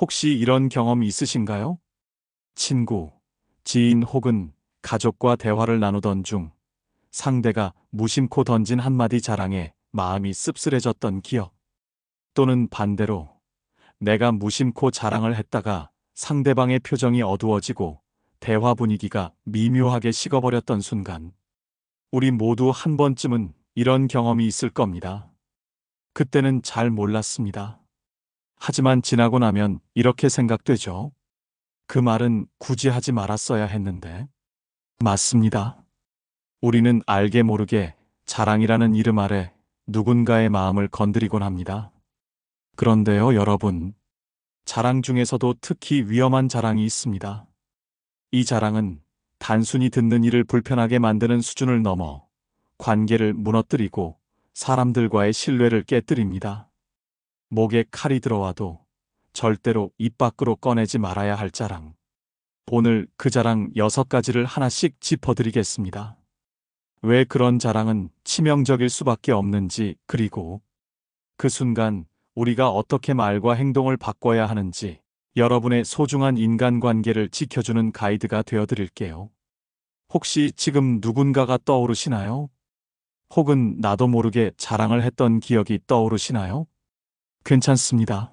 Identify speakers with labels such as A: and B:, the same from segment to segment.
A: 혹시 이런 경험 있으신가요? 친구, 지인 혹은 가족과 대화를 나누던 중 상대가 무심코 던진 한마디 자랑에 마음이 씁쓸해졌던 기억. 또는 반대로 내가 무심코 자랑을 했다가 상대방의 표정이 어두워지고 대화 분위기가 미묘하게 식어버렸던 순간. 우리 모두 한 번쯤은 이런 경험이 있을 겁니다. 그때는 잘 몰랐습니다. 하지만 지나고 나면 이렇게 생각되죠. 그 말은 굳이 하지 말았어야 했는데. 맞습니다. 우리는 알게 모르게 자랑이라는 이름 아래 누군가의 마음을 건드리곤 합니다. 그런데요, 여러분. 자랑 중에서도 특히 위험한 자랑이 있습니다. 이 자랑은 단순히 듣는 이를 불편하게 만드는 수준을 넘어 관계를 무너뜨리고 사람들과의 신뢰를 깨뜨립니다. 목에 칼이 들어와도 절대로 입 밖으로 꺼내지 말아야 할 자랑. 오늘 그 자랑 여섯 가지를 하나씩 짚어드리겠습니다. 왜 그런 자랑은 치명적일 수밖에 없는지, 그리고 그 순간 우리가 어떻게 말과 행동을 바꿔야 하는지 여러분의 소중한 인간관계를 지켜주는 가이드가 되어드릴게요. 혹시 지금 누군가가 떠오르시나요? 혹은 나도 모르게 자랑을 했던 기억이 떠오르시나요? 괜찮습니다.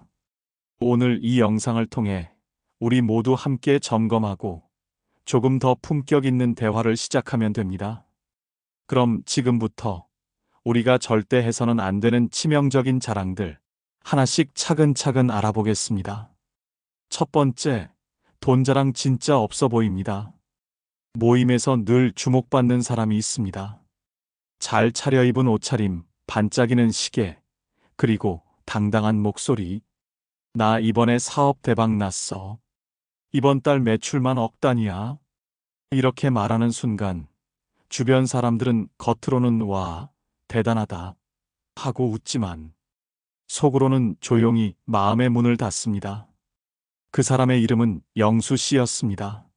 A: 오늘 이 영상을 통해 우리 모두 함께 점검하고 조금 더 품격 있는 대화를 시작하면 됩니다. 그럼 지금부터 우리가 절대 해서는 안 되는 치명적인 자랑들 하나씩 차근차근 알아보겠습니다. 첫 번째, 돈 자랑 진짜 없어 보입니다. 모임에서 늘 주목받는 사람이 있습니다. 잘 차려입은 옷차림, 반짝이는 시계, 그리고 당당한 목소리. 나 이번에 사업 대박 났어. 이번 달 매출만 억 단위야. 이렇게 말하는 순간 주변 사람들은 겉으로는 와, 대단하다. 하고 웃지만 속으로는 조용히 마음의 문을 닫습니다. 그 사람의 이름은 영수 씨였습니다.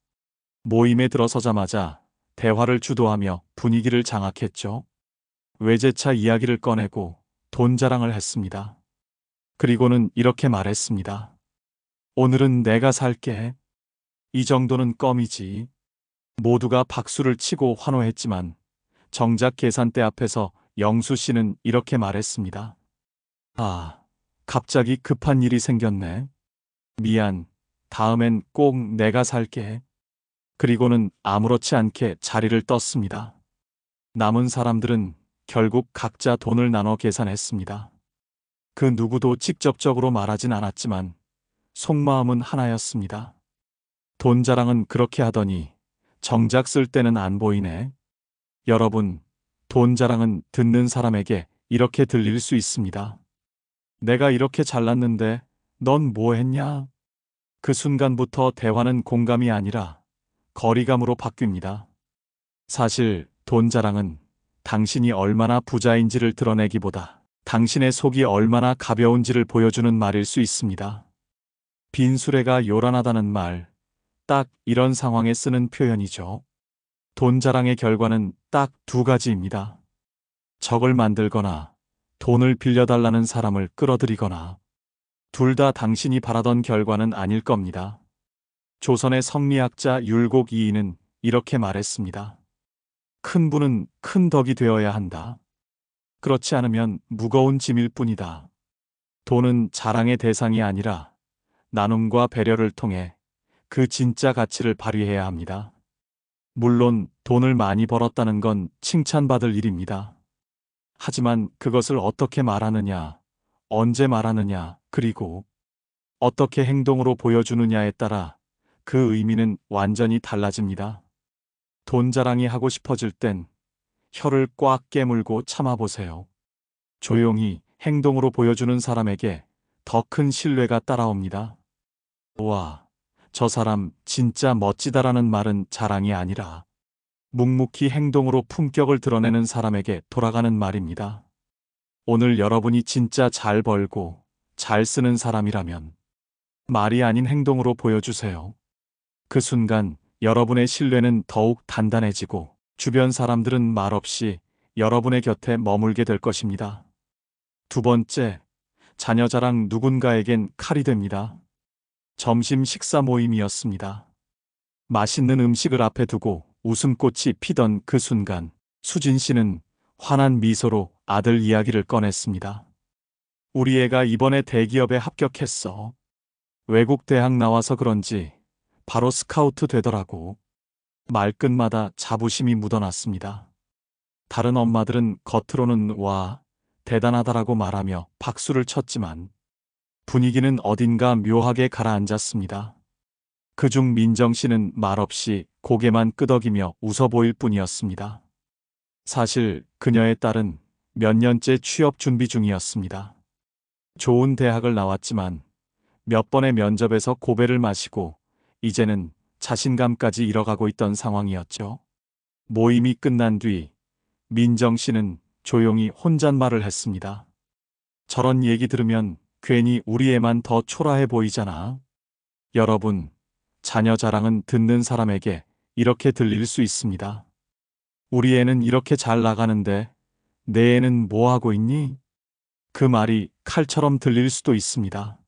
A: 모임에 들어서자마자 대화를 주도하며 분위기를 장악했죠. 외제차 이야기를 꺼내고 돈 자랑을 했습니다. 그리고는 이렇게 말했습니다. 오늘은 내가 살게. 이 정도는 껌이지. 모두가 박수를 치고 환호했지만 정작 계산대 앞에서 영수 씨는 이렇게 말했습니다. 아, 갑자기 급한 일이 생겼네. 미안. 다음엔 꼭 내가 살게. 그리고는 아무렇지 않게 자리를 떴습니다. 남은 사람들은 결국 각자 돈을 나눠 계산했습니다. 그 누구도 직접적으로 말하진 않았지만 속마음은 하나였습니다. 돈 자랑은 그렇게 하더니 정작 쓸 때는 안 보이네. 여러분, 돈 자랑은 듣는 사람에게 이렇게 들릴 수 있습니다. 내가 이렇게 잘났는데 넌 뭐 했냐? 그 순간부터 대화는 공감이 아니라 거리감으로 바뀝니다. 사실 돈 자랑은 당신이 얼마나 부자인지를 드러내기보다 당신의 속이 얼마나 가벼운지를 보여주는 말일 수 있습니다. 빈 수레가 요란하다는 말, 딱 이런 상황에 쓰는 표현이죠. 돈 자랑의 결과는 딱 두 가지입니다. 적을 만들거나 돈을 빌려달라는 사람을 끌어들이거나 둘 다 당신이 바라던 결과는 아닐 겁니다. 조선의 성리학자 율곡 이인은 이렇게 말했습니다. 큰 분은 큰 덕이 되어야 한다. 그렇지 않으면 무거운 짐일 뿐이다. 돈은 자랑의 대상이 아니라 나눔과 배려를 통해 그 진짜 가치를 발휘해야 합니다. 물론 돈을 많이 벌었다는 건 칭찬받을 일입니다. 하지만 그것을 어떻게 말하느냐, 언제 말하느냐, 그리고 어떻게 행동으로 보여주느냐에 따라 그 의미는 완전히 달라집니다. 돈 자랑이 하고 싶어질 땐 혀를 꽉 깨물고 참아보세요. 조용히 행동으로 보여주는 사람에게 더 큰 신뢰가 따라옵니다. 와, 저 사람 진짜 멋지다라는 말은 자랑이 아니라 묵묵히 행동으로 품격을 드러내는 사람에게 돌아가는 말입니다. 오늘 여러분이 진짜 잘 벌고 잘 쓰는 사람이라면 말이 아닌 행동으로 보여주세요. 그 순간 여러분의 신뢰는 더욱 단단해지고 주변 사람들은 말없이 여러분의 곁에 머물게 될 것입니다. 두 번째, 자녀 자랑 누군가에겐 칼이 됩니다. 점심 식사 모임이었습니다. 맛있는 음식을 앞에 두고 웃음꽃이 피던 그 순간 수진 씨는 환한 미소로 아들 이야기를 꺼냈습니다. 우리 애가 이번에 대기업에 합격했어. 외국 대학 나와서 그런지 바로 스카우트 되더라고. 말끝마다 자부심이 묻어났습니다. 다른 엄마들은 겉으로는 와, 대단하다라고 말하며 박수를 쳤지만 분위기는 어딘가 묘하게 가라앉았습니다. 그중 민정 씨는 말없이 고개만 끄덕이며 웃어 보일 뿐이었습니다. 사실 그녀의 딸은 몇 년째 취업 준비 중이었습니다. 좋은 대학을 나왔지만 몇 번의 면접에서 고배를 마시고 이제는 자신감까지 잃어가고 있던 상황이었죠. 모임이 끝난 뒤 민정 씨는 조용히 혼잣말을 했습니다. 저런 얘기 들으면 괜히 우리 애만 더 초라해 보이잖아. 여러분, 자녀 자랑은 듣는 사람에게 이렇게 들릴 수 있습니다. 우리 애는 이렇게 잘 나가는데 내 애는 뭐 하고 있니? 그 말이 칼처럼 들릴 수도 있습니다.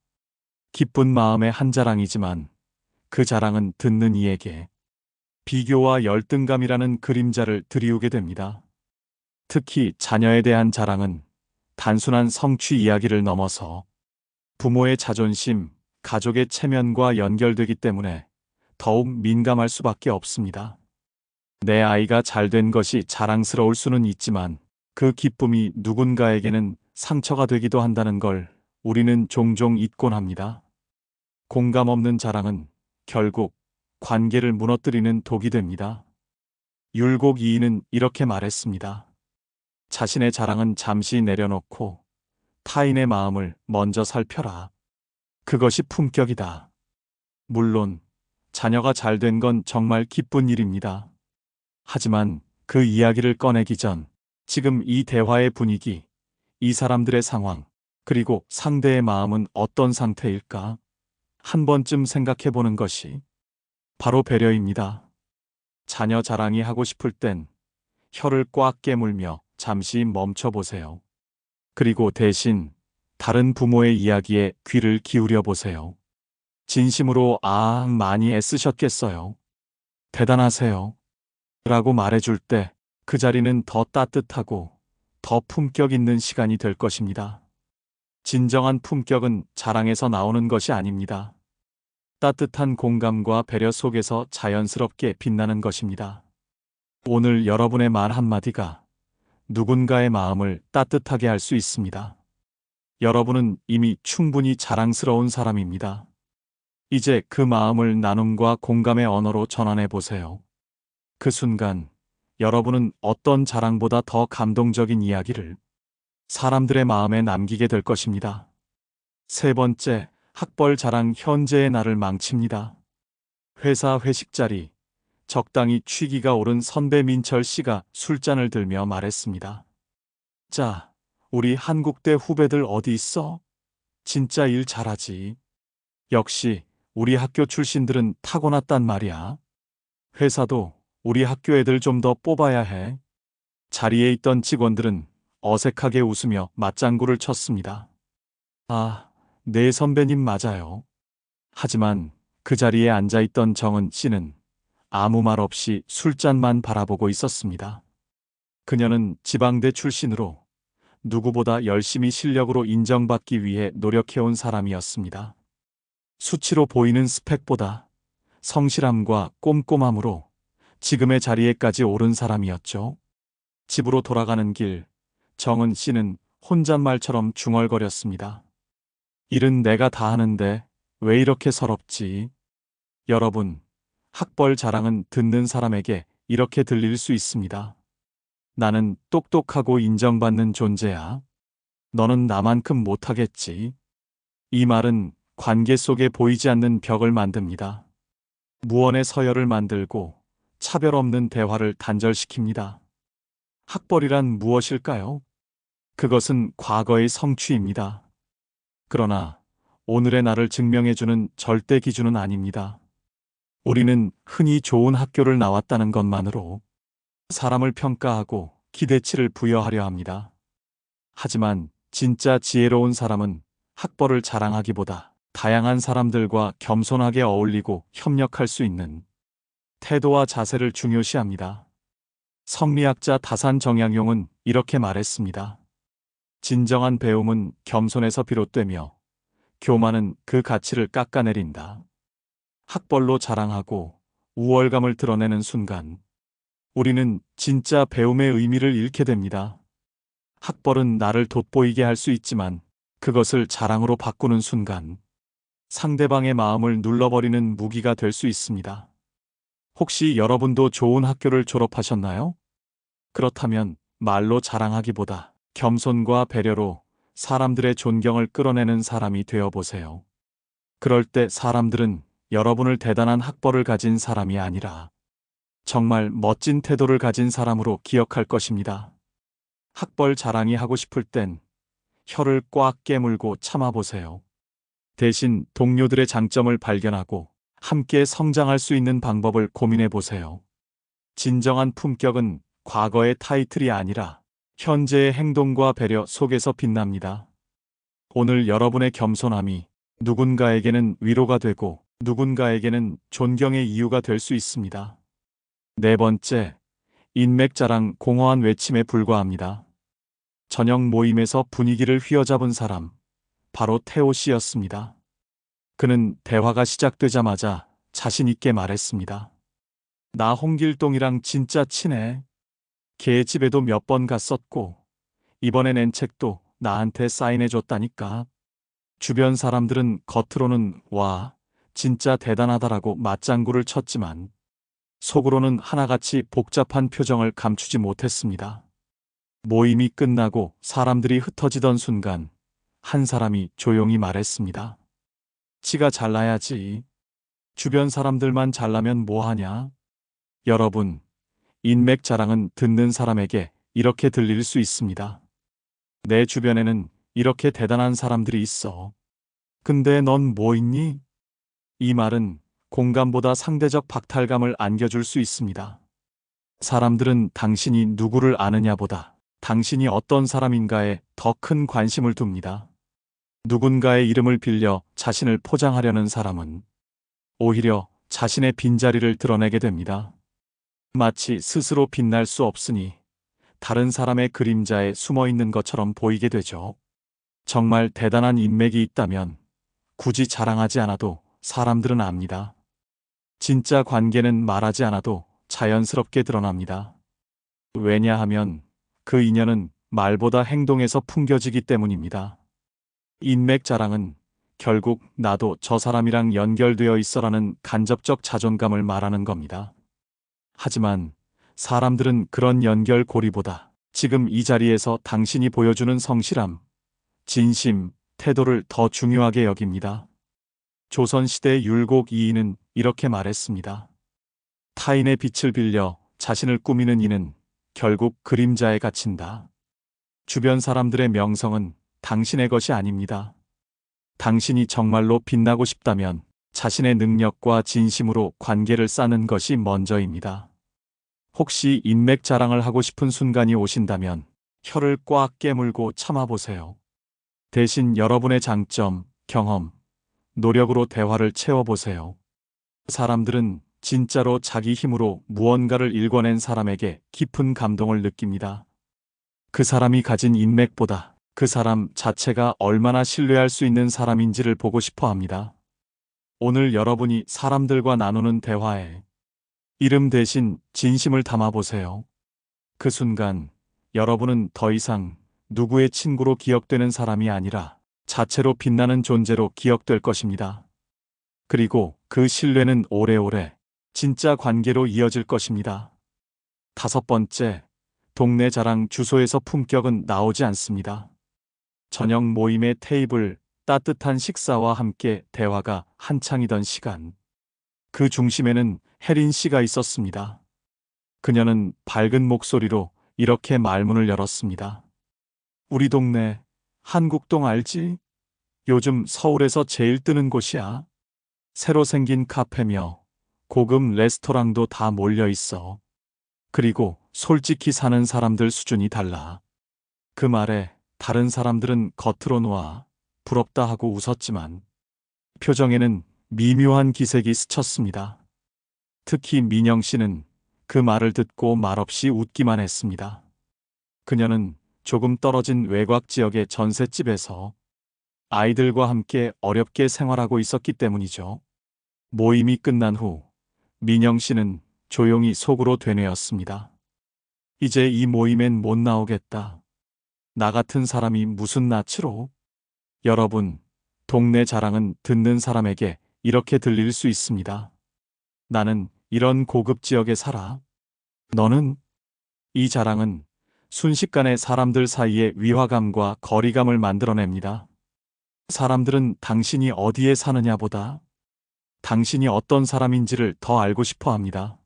A: 기쁜 마음의 한 자랑이지만 그 자랑은 듣는 이에게 비교와 열등감이라는 그림자를 드리우게 됩니다. 특히 자녀에 대한 자랑은 단순한 성취 이야기를 넘어서 부모의 자존심, 가족의 체면과 연결되기 때문에 더욱 민감할 수밖에 없습니다. 내 아이가 잘 된 것이 자랑스러울 수는 있지만 그 기쁨이 누군가에게는 상처가 되기도 한다는 걸 우리는 종종 잊곤 합니다. 공감 없는 자랑은 결국 관계를 무너뜨리는 독이 됩니다. 율곡 이인은 이렇게 말했습니다. 자신의 자랑은 잠시 내려놓고 타인의 마음을 먼저 살펴라. 그것이 품격이다. 물론 자녀가 잘 된 건 정말 기쁜 일입니다. 하지만 그 이야기를 꺼내기 전 지금 이 대화의 분위기, 이 사람들의 상황, 그리고 상대의 마음은 어떤 상태일까? 한 번쯤 생각해 보는 것이 바로 배려입니다. 자녀 자랑이 하고 싶을 땐 혀를 꽉 깨물며 잠시 멈춰 보세요. 그리고 대신 다른 부모의 이야기에 귀를 기울여 보세요. 진심으로 아, 많이 애쓰셨겠어요. 대단하세요. 라고 말해줄 때 그 자리는 더 따뜻하고 더 품격 있는 시간이 될 것입니다. 진정한 품격은 자랑에서 나오는 것이 아닙니다. 따뜻한 공감과 배려 속에서 자연스럽게 빛나는 것입니다. 오늘 여러분의 말 한마디가 누군가의 마음을 따뜻하게 할 수 있습니다. 여러분은 이미 충분히 자랑스러운 사람입니다. 이제 그 마음을 나눔과 공감의 언어로 전환해 보세요. 그 순간 여러분은 어떤 자랑보다 더 감동적인 이야기를 사람들의 마음에 남기게 될 것입니다. 세 번째, 학벌 자랑 현재의 나를 망칩니다. 회사 회식 자리, 적당히 취기가 오른 선배 민철 씨가 술잔을 들며 말했습니다. 자, 우리 한국대 후배들 어디 있어? 진짜 일 잘하지. 역시 우리 학교 출신들은 타고났단 말이야. 회사도 우리 학교 애들 좀 더 뽑아야 해. 자리에 있던 직원들은 어색하게 웃으며 맞장구를 쳤습니다. 아, 네 선배님 맞아요. 하지만 그 자리에 앉아있던 정은 씨는 아무 말 없이 술잔만 바라보고 있었습니다. 그녀는 지방대 출신으로 누구보다 열심히 실력으로 인정받기 위해 노력해온 사람이었습니다. 수치로 보이는 스펙보다 성실함과 꼼꼼함으로 지금의 자리에까지 오른 사람이었죠. 집으로 돌아가는 길, 정은 씨는 혼잣말처럼 중얼거렸습니다. 일은 내가 다 하는데 왜 이렇게 서럽지? 여러분, 학벌 자랑은 듣는 사람에게 이렇게 들릴 수 있습니다. 나는 똑똑하고 인정받는 존재야. 너는 나만큼 못하겠지. 이 말은 관계 속에 보이지 않는 벽을 만듭니다. 무언의 서열을 만들고 차별 없는 대화를 단절시킵니다. 학벌이란 무엇일까요? 그것은 과거의 성취입니다. 그러나 오늘의 나를 증명해주는 절대 기준은 아닙니다. 우리는 흔히 좋은 학교를 나왔다는 것만으로 사람을 평가하고 기대치를 부여하려 합니다. 하지만 진짜 지혜로운 사람은 학벌을 자랑하기보다 다양한 사람들과 겸손하게 어울리고 협력할 수 있는 태도와 자세를 중요시합니다. 성리학자 다산 정약용은 이렇게 말했습니다. 진정한 배움은 겸손에서 비롯되며 교만은 그 가치를 깎아내린다. 학벌로 자랑하고 우월감을 드러내는 순간 우리는 진짜 배움의 의미를 잃게 됩니다. 학벌은 나를 돋보이게 할 수 있지만 그것을 자랑으로 바꾸는 순간 상대방의 마음을 눌러버리는 무기가 될 수 있습니다. 혹시 여러분도 좋은 학교를 졸업하셨나요? 그렇다면 말로 자랑하기보다 겸손과 배려로 사람들의 존경을 끌어내는 사람이 되어 보세요. 그럴 때 사람들은 여러분을 대단한 학벌을 가진 사람이 아니라 정말 멋진 태도를 가진 사람으로 기억할 것입니다. 학벌 자랑이 하고 싶을 땐 혀를 꽉 깨물고 참아보세요. 대신 동료들의 장점을 발견하고 함께 성장할 수 있는 방법을 고민해 보세요. 진정한 품격은 과거의 타이틀이 아니라 현재의 행동과 배려 속에서 빛납니다. 오늘 여러분의 겸손함이 누군가에게는 위로가 되고 누군가에게는 존경의 이유가 될 수 있습니다. 네 번째, 인맥 자랑 공허한 외침에 불과합니다. 저녁 모임에서 분위기를 휘어잡은 사람, 바로 태호 씨였습니다. 그는 대화가 시작되자마자 자신 있게 말했습니다. 나 홍길동이랑 진짜 친해. 걔 집에도 몇 번 갔었고, 이번에 낸 책도 나한테 사인해줬다니까. 주변 사람들은 겉으로는 와, 진짜 대단하다라고 맞장구를 쳤지만, 속으로는 하나같이 복잡한 표정을 감추지 못했습니다. 모임이 끝나고 사람들이 흩어지던 순간, 한 사람이 조용히 말했습니다. 치가 잘나야지. 주변 사람들만 잘나면 뭐하냐? 여러분, 인맥 자랑은 듣는 사람에게 이렇게 들릴 수 있습니다. 내 주변에는 이렇게 대단한 사람들이 있어. 근데 넌 뭐 있니? 이 말은 공감보다 상대적 박탈감을 안겨줄 수 있습니다. 사람들은 당신이 누구를 아느냐보다 당신이 어떤 사람인가에 더 큰 관심을 둡니다. 누군가의 이름을 빌려 자신을 포장하려는 사람은 오히려 자신의 빈자리를 드러내게 됩니다. 마치 스스로 빛날 수 없으니 다른 사람의 그림자에 숨어 있는 것처럼 보이게 되죠. 정말 대단한 인맥이 있다면 굳이 자랑하지 않아도 사람들은 압니다. 진짜 관계는 말하지 않아도 자연스럽게 드러납니다. 왜냐하면 그 인연은 말보다 행동에서 풍겨지기 때문입니다. 인맥 자랑은 결국 나도 저 사람이랑 연결되어 있어라는 간접적 자존감을 말하는 겁니다. 하지만 사람들은 그런 연결고리보다 지금 이 자리에서 당신이 보여주는 성실함, 진심, 태도를 더 중요하게 여깁니다. 조선시대 율곡 이인은 이렇게 말했습니다. 타인의 빛을 빌려 자신을 꾸미는 이는 결국 그림자에 갇힌다. 주변 사람들의 명성은 당신의 것이 아닙니다. 당신이 정말로 빛나고 싶다면 자신의 능력과 진심으로 관계를 쌓는 것이 먼저입니다. 혹시 인맥 자랑을 하고 싶은 순간이 오신다면 혀를 꽉 깨물고 참아보세요. 대신 여러분의 장점, 경험, 노력으로 대화를 채워보세요. 사람들은 진짜로 자기 힘으로 무언가를 일궈낸 사람에게 깊은 감동을 느낍니다. 그 사람이 가진 인맥보다 그 사람 자체가 얼마나 신뢰할 수 있는 사람인지를 보고 싶어 합니다. 오늘 여러분이 사람들과 나누는 대화에 이름 대신 진심을 담아보세요. 그 순간 여러분은 더 이상 누구의 친구로 기억되는 사람이 아니라 자체로 빛나는 존재로 기억될 것입니다. 그리고 그 신뢰는 오래오래 진짜 관계로 이어질 것입니다. 다섯 번째, 동네 자랑 주소에서 품격은 나오지 않습니다. 저녁 모임의 테이블, 따뜻한 식사와 함께 대화가 한창이던 시간. 그 중심에는 혜린 씨가 있었습니다. 그녀는 밝은 목소리로 이렇게 말문을 열었습니다. 우리 동네 한국동 알지? 요즘 서울에서 제일 뜨는 곳이야. 새로 생긴 카페며 고급 레스토랑도 다 몰려 있어. 그리고 솔직히 사는 사람들 수준이 달라. 그 말에 다른 사람들은 겉으로 놓아 부럽다 하고 웃었지만 표정에는 미묘한 기색이 스쳤습니다. 특히 민영 씨는 그 말을 듣고 말없이 웃기만 했습니다. 그녀는 조금 떨어진 외곽 지역의 전셋집에서 아이들과 함께 어렵게 생활하고 있었기 때문이죠. 모임이 끝난 후 민영 씨는 조용히 속으로 되뇌었습니다. 이제 이 모임엔 못 나오겠다. 나 같은 사람이 무슨 낯으로? 여러분, 동네 자랑은 듣는 사람에게 이렇게 들릴 수 있습니다. 나는 이런 고급 지역에 살아. 너는? 이 자랑은 순식간에 사람들 사이에 위화감과 거리감을 만들어냅니다. 사람들은 당신이 어디에 사느냐보다 당신이 어떤 사람인지를 더 알고 싶어 합니다.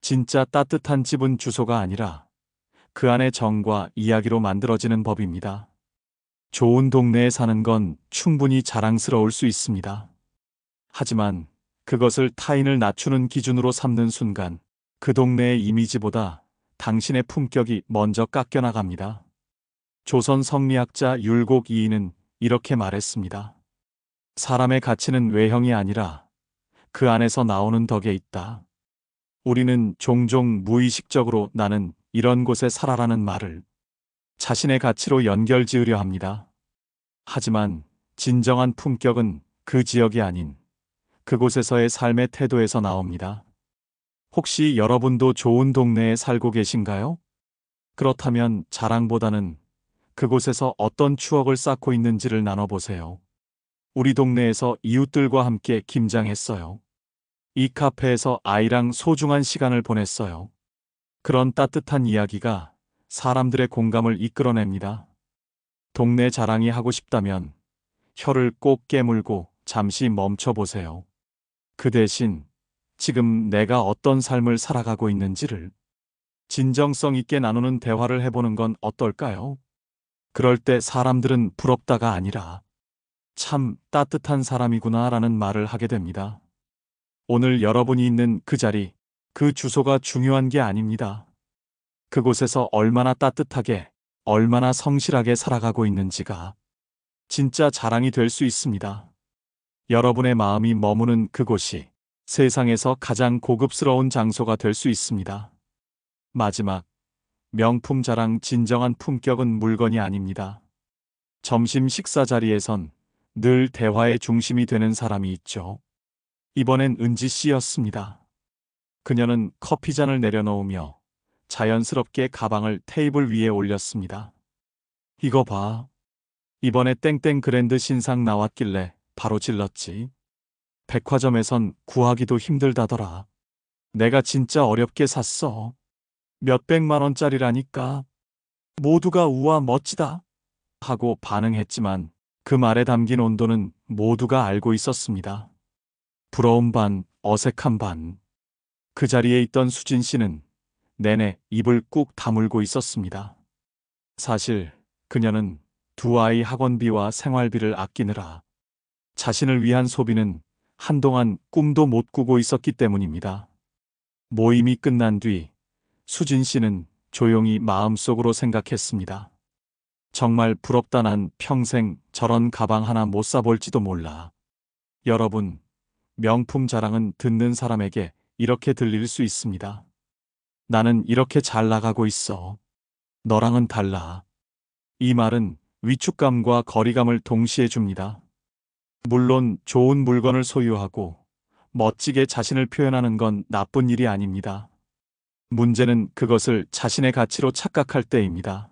A: 진짜 따뜻한 집은 주소가 아니라 그 안의 정과 이야기로 만들어지는 법입니다. 좋은 동네에 사는 건 충분히 자랑스러울 수 있습니다. 하지만 그것을 타인을 낮추는 기준으로 삼는 순간 그 동네의 이미지보다 당신의 품격이 먼저 깎여나갑니다. 조선 성리학자 율곡 이인은 이렇게 말했습니다. 사람의 가치는 외형이 아니라 그 안에서 나오는 덕에 있다. 우리는 종종 무의식적으로 나는 이런 곳에 살아라는 말을 자신의 가치로 연결 지으려 합니다. 하지만 진정한 품격은 그 지역이 아닌 그곳에서의 삶의 태도에서 나옵니다. 혹시 여러분도 좋은 동네에 살고 계신가요? 그렇다면 자랑보다는 그곳에서 어떤 추억을 쌓고 있는지를 나눠보세요. 우리 동네에서 이웃들과 함께 김장했어요. 이 카페에서 아이랑 소중한 시간을 보냈어요. 그런 따뜻한 이야기가 사람들의 공감을 이끌어냅니다. 동네 자랑이 하고 싶다면 혀를 꼭 깨물고 잠시 멈춰보세요. 그 대신 지금 내가 어떤 삶을 살아가고 있는지를 진정성 있게 나누는 대화를 해보는 건 어떨까요? 그럴 때 사람들은 부럽다가 아니라 참 따뜻한 사람이구나 라는 말을 하게 됩니다. 오늘 여러분이 있는 그 자리, 그 주소가 중요한 게 아닙니다. 그곳에서 얼마나 따뜻하게, 얼마나 성실하게 살아가고 있는지가 진짜 자랑이 될 수 있습니다. 여러분의 마음이 머무는 그곳이 세상에서 가장 고급스러운 장소가 될 수 있습니다. 마지막, 명품 자랑 진정한 품격은 물건이 아닙니다. 점심 식사 자리에선 늘 대화의 중심이 되는 사람이 있죠. 이번엔 은지 씨였습니다. 그녀는 커피잔을 내려놓으며 자연스럽게 가방을 테이블 위에 올렸습니다. 이거 봐. 이번에 땡땡 그랜드 신상 나왔길래 바로 질렀지. 백화점에선 구하기도 힘들다더라. 내가 진짜 어렵게 샀어. 몇백만 원짜리라니까. 모두가 우와 멋지다. 하고 반응했지만 그 말에 담긴 온도는 모두가 알고 있었습니다. 부러운 반, 어색한 반. 그 자리에 있던 수진 씨는 내내 입을 꾹 다물고 있었습니다. 사실 그녀는 두 아이 학원비와 생활비를 아끼느라 자신을 위한 소비는 한동안 꿈도 못 꾸고 있었기 때문입니다. 모임이 끝난 뒤 수진 씨는 조용히 마음속으로 생각했습니다. 정말 부럽다 난 평생 저런 가방 하나 못 사볼지도 몰라. 여러분, 명품 자랑은 듣는 사람에게 이렇게 들릴 수 있습니다. 나는 이렇게 잘 나가고 있어. 너랑은 달라. 이 말은 위축감과 거리감을 동시에 줍니다. 물론 좋은 물건을 소유하고 멋지게 자신을 표현하는 건 나쁜 일이 아닙니다. 문제는 그것을 자신의 가치로 착각할 때입니다.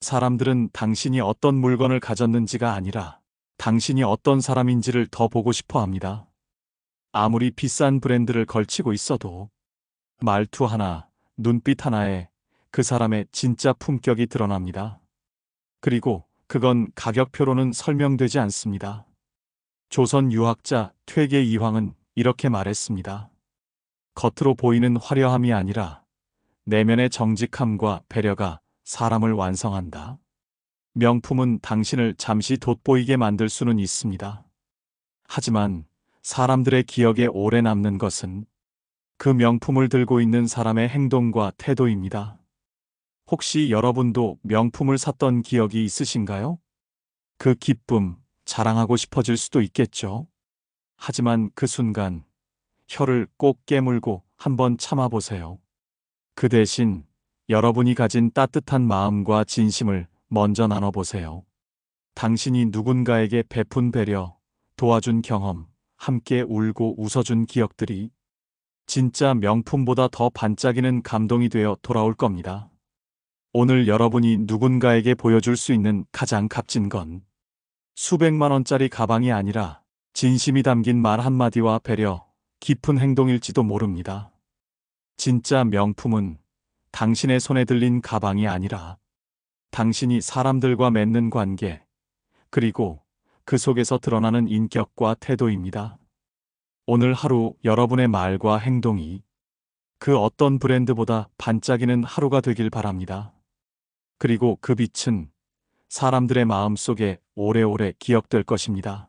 A: 사람들은 당신이 어떤 물건을 가졌는지가 아니라 당신이 어떤 사람인지를 더 보고 싶어 합니다. 아무리 비싼 브랜드를 걸치고 있어도 말투 하나, 눈빛 하나에 그 사람의 진짜 품격이 드러납니다. 그리고 그건 가격표로는 설명되지 않습니다. 조선 유학자 퇴계 이황은 이렇게 말했습니다. 겉으로 보이는 화려함이 아니라 내면의 정직함과 배려가 사람을 완성한다. 명품은 당신을 잠시 돋보이게 만들 수는 있습니다. 하지만 사람들의 기억에 오래 남는 것은 그 명품을 들고 있는 사람의 행동과 태도입니다. 혹시 여러분도 명품을 샀던 기억이 있으신가요? 그 기쁨, 자랑하고 싶어질 수도 있겠죠. 하지만 그 순간 혀를 꼭 깨물고 한번 참아보세요. 그 대신 여러분이 가진 따뜻한 마음과 진심을 먼저 나눠보세요. 당신이 누군가에게 베푼 배려, 도와준 경험, 함께 울고 웃어준 기억들이 진짜 명품보다 더 반짝이는 감동이 되어 돌아올 겁니다. 오늘 여러분이 누군가에게 보여줄 수 있는 가장 값진 건 수백만 원짜리 가방이 아니라 진심이 담긴 말 한마디와 배려, 깊은 행동일지도 모릅니다. 진짜 명품은 당신의 손에 들린 가방이 아니라 당신이 사람들과 맺는 관계, 그리고 그 속에서 드러나는 인격과 태도입니다. 오늘 하루 여러분의 말과 행동이 그 어떤 브랜드보다 반짝이는 하루가 되길 바랍니다. 그리고 그 빛은 사람들의 마음 속에 오래오래 기억될 것입니다.